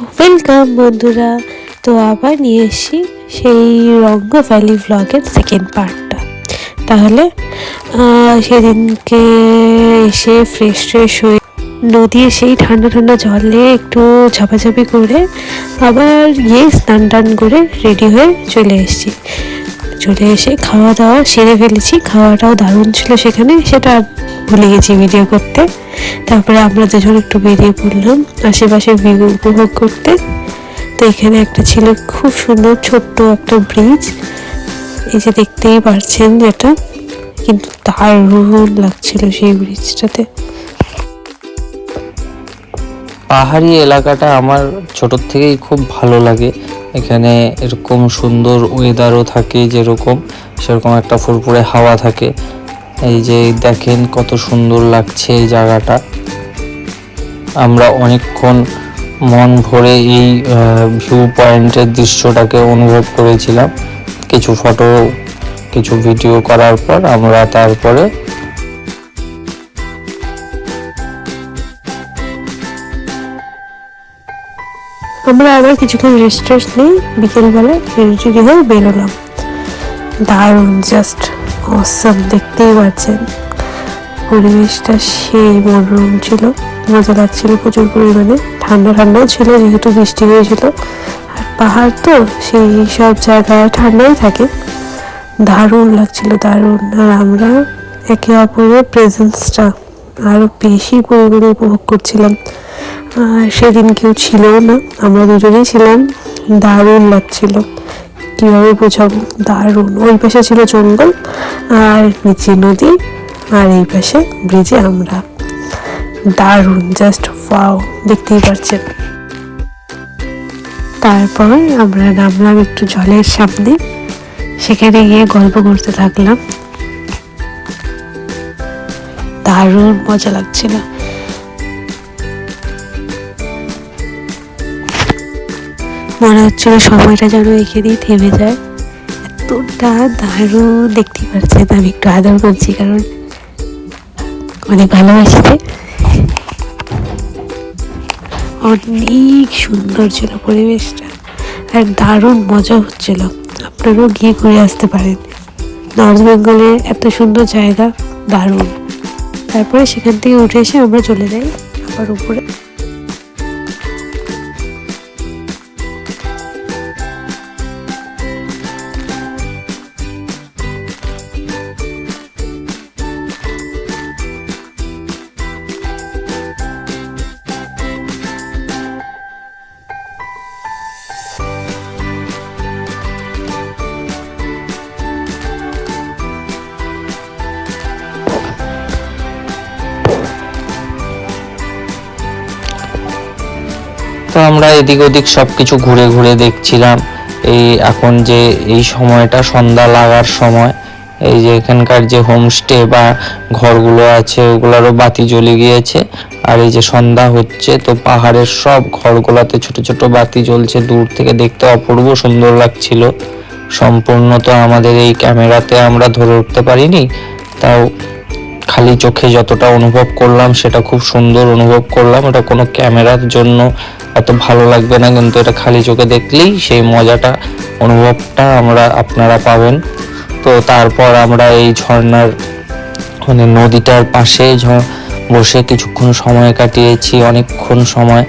Welcome বন্ধুরা। তো আবার নিয়ে এসেছি সেই রঙ্গ ভ্যালি ব্লগের সেকেন্ড পার্টটা তাহলে সেদিনকে এসে ফ্রেশ ট্রেশ হয়ে নদীর সেই ঠান্ডা ঠান্ডা জলে একটু ঝাপাঝাপি করে আবার গিয়ে স্নান টান করে রেডি হয়ে চলে এসেছি। চলে এসে খাওয়া দাওয়া সেরে ফেলেছি। খাওয়াটাও দারুণ ছিল সেখানে। সেটা ভুলে গেছি ভিডিও করতে। তারপরে আমরা দুজন একটু বেরিয়ে পড়লাম। আশেপাশে ভিউ উপভোগ করতে। তো এখানে একটা ছিল খুব সুন্দর ছোট্ট একটা ব্রিজ এই যে দেখতেই পারছেন যেটা, কিন্তু দারুণ লাগছিল সেই ব্রিজটাতে পাহাড়ি এলাকাটা আমার ছোটোর থেকেই খুব ভালো লাগে। এখানে এরকম সুন্দর ওয়েদারও থাকে যেরকম, সেরকম একটা ফুরফুরে হাওয়া থাকে। এই যে দেখেন কত সুন্দর লাগছে এই জায়গাটা। আমরা অনেকক্ষণ মন ভরে এই ভিউ পয়েন্টের দৃশ্যটাকে অনুভব করেছিলাম। কিছু ফটো কিছু ভিডিও করার পর আমরা তারপরে আমরা আবার কিছুক্ষণ রেস্ট টেস্ট নিই, বিকেলবেলা রেডি হয়ে বেরোলাম। দারুণ জাস্ট অসম দেখতেই পাচ্ছেন। পরিবেশটা সেই মনোরম ছিল, মজা লাগছিল প্রচুর পরিমাণে। ঠান্ডা ঠান্ডাও ছিল, যেহেতু বৃষ্টি হয়েছিল। আর পাহাড় তো সেই সব জায়গায় ঠান্ডাই থাকে। দারুণ লাগছিল, দারুণ। আর আমরা একে অপরের প্রেজেন্সটা আরও বেশি পরিমাণে উপভোগ করছিলাম। সেদিন কেউ ছিল না, আমরা দুজনেই ছিলাম। দারুণ লাগছিল। কীভাবে বোঝাবো? দারুণ। ওই পাশে ছিল জঙ্গল আর নিচে নদী আর এই পাশে ব্রিজে আমরা। দারুণ জাস্ট ওয়াও দেখতেই পারছেন। তারপর আমরা নামলাম একটু জলের সামনে। সেখানে গিয়ে গল্প করতে থাকলাম। দারুণ, মজা লাগছিল। মনে হচ্ছিল সময়টা যেন এখানেই থেমে যায়। এতটা দারুণ দেখতে পাচ্ছেন আমি একটু আদর করছি কারণ অনেক ভালোবাসিতে। অনেক সুন্দর ছিল পরিবেশটা, আর দারুণ মজা হচ্ছিল। আপনারাও গিয়ে ঘুরে আসতে পারেন। নর্থ বেঙ্গলের এত সুন্দর জায়গা, দারুণ। তারপরে সেখান থেকে উঠে এসে আমরা চলে যাই, আবার উপরে। আমরা এদিক ওদিক সব কিছু ঘুরে ঘুরে দেখছিলাম। এই এখন যে এই সময়টা সন্ধ্যা লাগার সময়, এই যে এখানকার যে হোমস্টে বা ঘরগুলো আছে, ওগুলোরও বাতি জ্বলে গিয়েছে। আর এই যে সন্ধ্যা হচ্ছে, তো পাহাড়ের সব ঘরগুলোতে ছোট ছোট বাতি জ্বলছে। দূর থেকে দেখতে অপূর্ব সুন্দর লাগছিল। সম্পূর্ণ তো আমাদের এই ক্যামেরাতে আমরা ধরে উঠতে পারিনি। তাও খালি চোখে যতটা অনুভব করলাম, সেটা খুব সুন্দর অনুভব করলাম। এটা কোনো ক্যামেরার জন্য অত ভালো লাগবে না, কিন্তু এটা খালি চোখে দেখলেই সেই মজাটা, অনুভবটা আমরা, আপনারা পাবেন। তো তারপর আমরা এই ঝর্ণার মানে নদীটার পাশে বসে কিছুক্ষণ সময় কাটিয়েছি। অনেকক্ষণ সময়,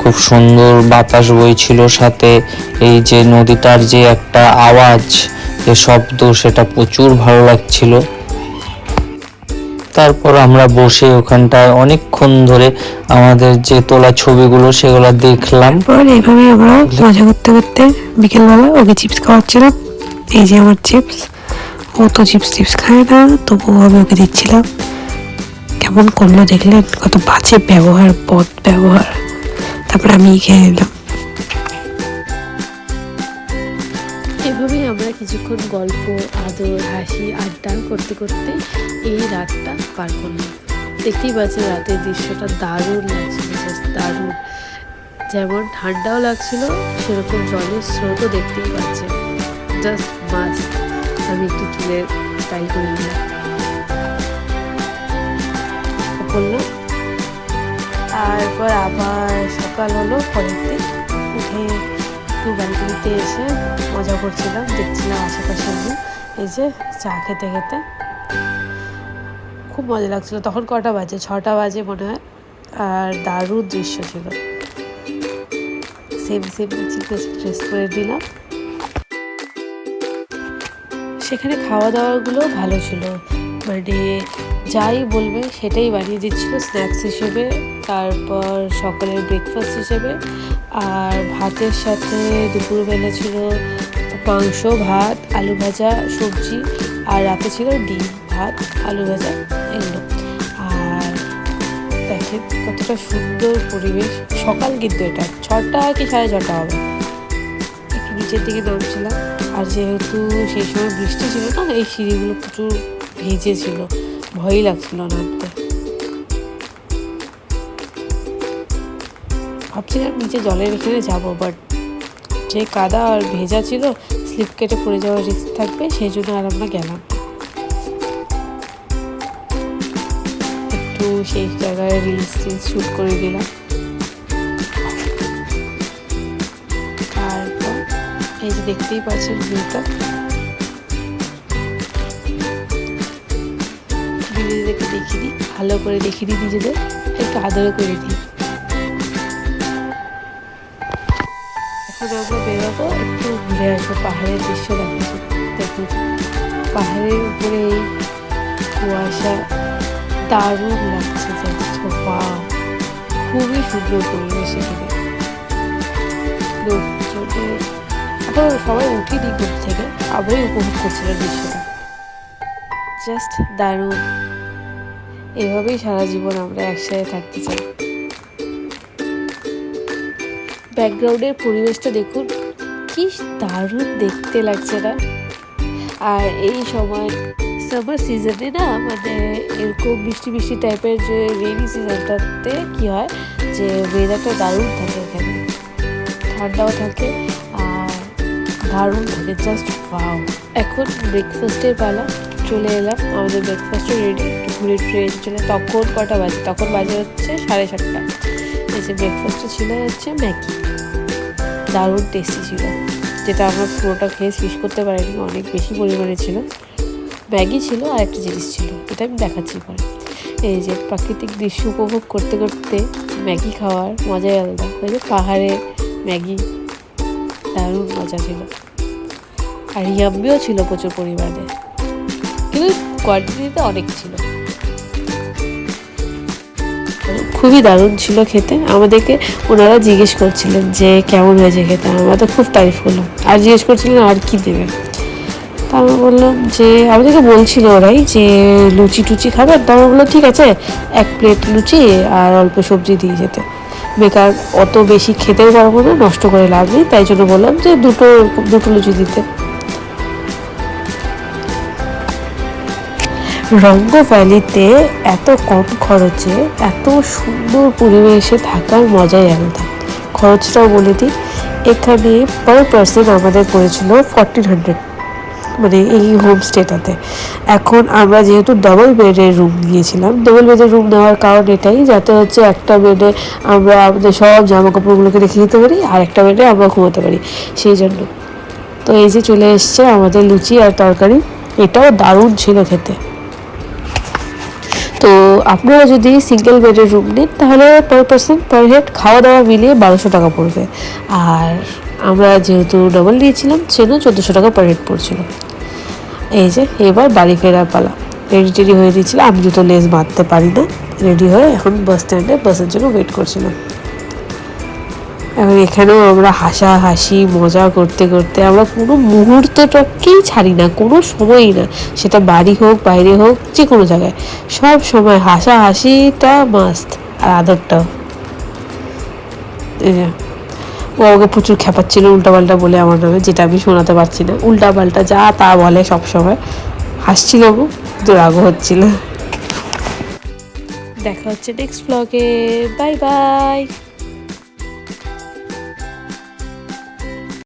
খুব সুন্দর বাতাস বইছিল সাথে। এই যে নদীটার যে একটা আওয়াজ, যে শব্দ, সেটা প্রচুর ভালো লাগছিল। তারপর আমরা বসে ওখানটায় অনেকক্ষণ ধরে আমাদের যে তোলা ছবিগুলো সেগুলো দেখলাম। এইভাবে আমরা মজা করতে করতে বিকেলবেলা ওকে চিপস খাওয়াচ্ছিলাম। এই যে আমার চিপস, ও তো চিপস টিপস খায় না, তবুও আমি ওকে দিচ্ছিলাম। কেমন করল দেখলেন কত বাজে ব্যবহার, বদ ব্যবহার। তারপর আমি খেয়ে নিলাম। এভাবেই আমরা কিছুক্ষণ গল্প, আদর, হাসি, আড্ডা করতে করতে এই রাতটা পার করলাম। দেখতেই পাচ্ছেন রাতের দৃশ্যটা দারুণ লাগছিল দারুণ। যেমন ঠান্ডাও লাগছিল, সেরকম জলের স্রোতও দেখতেই পাচ্ছেন। জাস্ট মাস্ট আমি একটু চুলের স্টাইল করে নিলাম করলাম তারপর আবার সকাল হলো, পরের দিন উঠে একটু ব্যালকনিতে এসে মজা করছিলাম, দেখছিলাম আশেপাশে। এই যে চা খেতে খেতে খুব মজা লাগছিল। তখন কটা বাজে? ছটা বাজে মনে হয়। আর দারুণ দৃশ্য ছিল। সেম সেম ড্রেস করে দিলাম। সেখানে খাওয়া দাওয়াগুলো ভালো ছিল। মানে যাই বলবে সেটাই বানিয়ে দিচ্ছিল স্ন্যাক্স হিসেবে, তারপর সকালের ব্রেকফাস্ট হিসেবে, আর ভাতের সাথে দুপুরবেলা ছিল মাংস, ভাত, আলু ভাজা, সবজি, আর রাতে ছিল ডিম, ভাত, আলু ভাজা, এগুলো। আর দেখেন কতটা সুন্দর পরিবেশ। সকাল কিন্তু এটা, ছটা কি সাড়ে ছটা হবে? একটু নিচের দিকে নামছিলাম, আর যেহেতু সেই সময় বৃষ্টি ছিল না, এই সিঁড়িগুলো প্রচুর ভিজে ছিল ভয়ই লাগছিল নামতে ভাবছিলাম নিচে জলের এখানে যাব বাট যে কাদা আর ভেজা ছিল স্লিপ কেটে পড়ে যাওয়ার রিস্ক থাকবে, সেই জন্য আর আমরা গেলাম একটু সেই জায়গায় রিলস টিলস শ্যুট করে দিলাম। এই যে দেখতেই পাচ্ছেন ভিউটা। নিজেদেরকে দেখিয়ে দিই, ভালো করে দেখিয়ে দিই নিজেদের, একটু আদরও করে দিই। এখন বেরোবো, একটু ঘুরে আসব, পাহাড়ের দৃশ্য দেখাবো। দেখুন পাহাড়ের উপরে এই কুয়াশা দারুণ লাগছে জাস্ট বাহ! খুবই সুন্দর পরিবেশ এখানে। লোকজনের সবাই উঠিনি ঘুম থেকে আমরাই উপভোগ করছিলাম দৃশ্যটা। জাস্ট দারুণ। এভাবেই সারা জীবন আমরা একসাথে থাকতে চাই। ব্যাকগ্রাউন্ডের পরিবেশটা দেখুন, কি দারুণ দেখতে লাগছে না? আর এই সময় সামার সিজনে না মানে এরকম বৃষ্টি বৃষ্টি টাইপের যে রেনি সিজনটাতে কি হয় যে ওয়েদারটা দারুণ থাকে এখানে। ঠান্ডাও থাকে আর দারুণ থাকে জাস্ট ভাও এখন ব্রেকফাস্টের পালা। চলে এলাম, আমাদের ব্রেকফাস্টও রেডি একটু ঘুরে ট্রেন চলে তখন কটা বাজে? তখন বাজে হচ্ছে সাড়ে সাতটা। এই যে ব্রেকফাস্টে ছিল হচ্ছে ম্যাগি। দারুণ টেস্টি ছিল। যেটা আমরা পুরোটা খেয়ে শেষ করতে পারিনি, অনেক বেশি পরিমাণে ছিল। ম্যাগি ছিল আর একটা জিনিস ছিল, এটা আমি দেখাচ্ছি পরে। এই যে প্রাকৃতিক দৃশ্য উপভোগ করতে করতে ম্যাগি খাওয়ার মজাই আলাদা। ওই যে পাহাড়ে ম্যাগি, দারুণ মজা ছিল। আর ইয়াম্বিও ছিল প্রচুর পরিমাণে। কিন্তু কোয়ান্টিটিতে অনেক ছিল। খুবই দারুণ ছিল খেতে। আমাদেরকে ওনারা জিজ্ঞেস করছিলেন যে, কেমন হয়েছে খেতে? আমরা তো খুব তারিফ করলাম। আর জিজ্ঞেস করছিলেন, আর কি দেবে? তা আমরা বললাম যে, আমাদেরকে বলছিল ওরাই যে, লুচি টুচি খাবেন তো আমরা বললাম, ঠিক আছে, এক প্লেট লুচি আর অল্প সবজি দিয়ে যেতে বেকার অত বেশি খেতেও পারব না, নষ্ট করে লাভ নেই। তাই জন্য বললাম যে, দুটো দুটো লুচি দিতে। রঙ্গ ভ্যালিতে এত কম খরচে, এত সুন্দর পরিবেশে থাকার মজাই আলাদা। খরচটাও বলে দিই, এখানে পার পার্সন আমাদের পড়েছিল ফর্টিন হান্ড্রেড মানে এই হোমস্টেটাতে এখন আমরা যেহেতু ডবল বেডের রুম নিয়েছিলাম ডবল বেডের রুম নেওয়ার কারণ এটাই, যাতে হচ্ছে একটা বেডে আমরা আমাদের সব জামা কাপড়গুলোকে রেখে দিতে পারি, আর একটা বেডে আমরা ঘুমোতে পারি, সেই জন্য। তো এই যে চলে এসছে আমাদের লুচি আর তরকারি, এটাও দারুণ ছিল খেতে। তো আপনারা যদি সিঙ্গেল বেডের রুম নেন, তাহলে পার পার্সন পার হেড খাওয়া দাওয়া মিলিয়ে বারোশো টাকা পড়বে। আর আমরা যেহেতু ডবল নিয়েছিলাম সেজন্য চোদ্দোশো টাকা পার হেড পড়ছিল। এই যে, এবার বাড়ি ফেরার পালা। রেডি টেডি হয়ে দিয়েছিল, আমি জুতো লেস বাঁধতে পারি না রেডি হয়ে এখন বাস স্ট্যান্ডে বাসের জন্য ওয়েট করছিলাম। এখন এখানেও আমরা হাসাহাসি, মজা করতে করতে আমরা কোনো মুহূর্তটাকেই ছাড়ি না, কোনো সময়ই না। সেটা বাড়ি হোক, বাইরে হোক, যে কোনো জায়গায়। সব সময় হাসাহাসিটা মাস্ট আর আদরটাও। ও আমাকে প্রচুর খেপাচ্ছিল উল্টাপাল্টা বলে আমার নামে, যেটা আমি শোনাতে পারছি না। উল্টাপাল্টা যা তা বলে সব সময়। হাসছিল কিন্তু রাগও হচ্ছিল। দেখা হচ্ছে নেক্সট ব্লগে বাই বাই